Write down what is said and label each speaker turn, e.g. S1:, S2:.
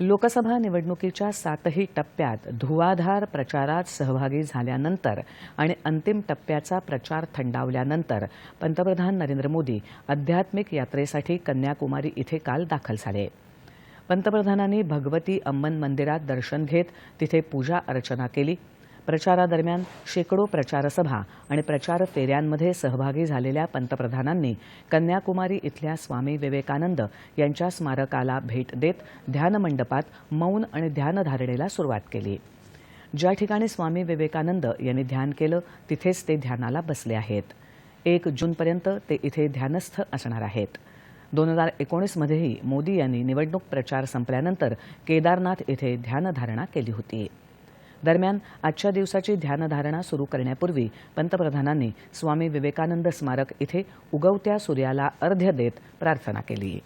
S1: लोकसभा निवडणुकीच्या सातही टप्प्यात धुवाधार प्रचारात सहभागी झाल्यानंतर आणि अंतिम टप्प्याचा प्रचार थंडावल्यानंतर पंतप्रधान नरेंद्र मोदी आध्यात्मिक यात्रेसाठी कन्याकुमारी इथे काल दाखल झाले. पंतप्रधानांनी भगवती अम्मन मंदिरात दर्शन घेत तिथे पूजा अर्चना केली. प्रचारादरम्यान शेकडो प्रचारसभा आणि प्रचार फेऱ्यांमध्ये सहभागी झालेल्या पंतप्रधानांनी कन्याकुमारी इथल्या स्वामी विवेकानंद यांच्या स्मारकाला भेट देत ध्यानमंडपात मौन आणि ध्यानधारणेला सुरुवात केली. ज्या ठिकाणी स्वामी विवेकानंद यांनी ध्यान केलं तिथेच ते ध्यानाला बसले आहेत. एक जूनपर्यंत ते इथे ध्यानस्थ असणार आहेत. दोन हजार एकोणीसमध्येही मोदी यांनी निवडणूक प्रचार संपल्यानंतर केदारनाथ इथे ध्यानधारणा केली होती. दरम्यान आजच्या दिवसाची ध्यानधारणा सुरू करण्यापूर्वी पंतप्रधानांनी स्वामी विवेकानंद स्मारक इथे उगवत्या सूर्याला अर्ध्य देत प्रार्थना केली.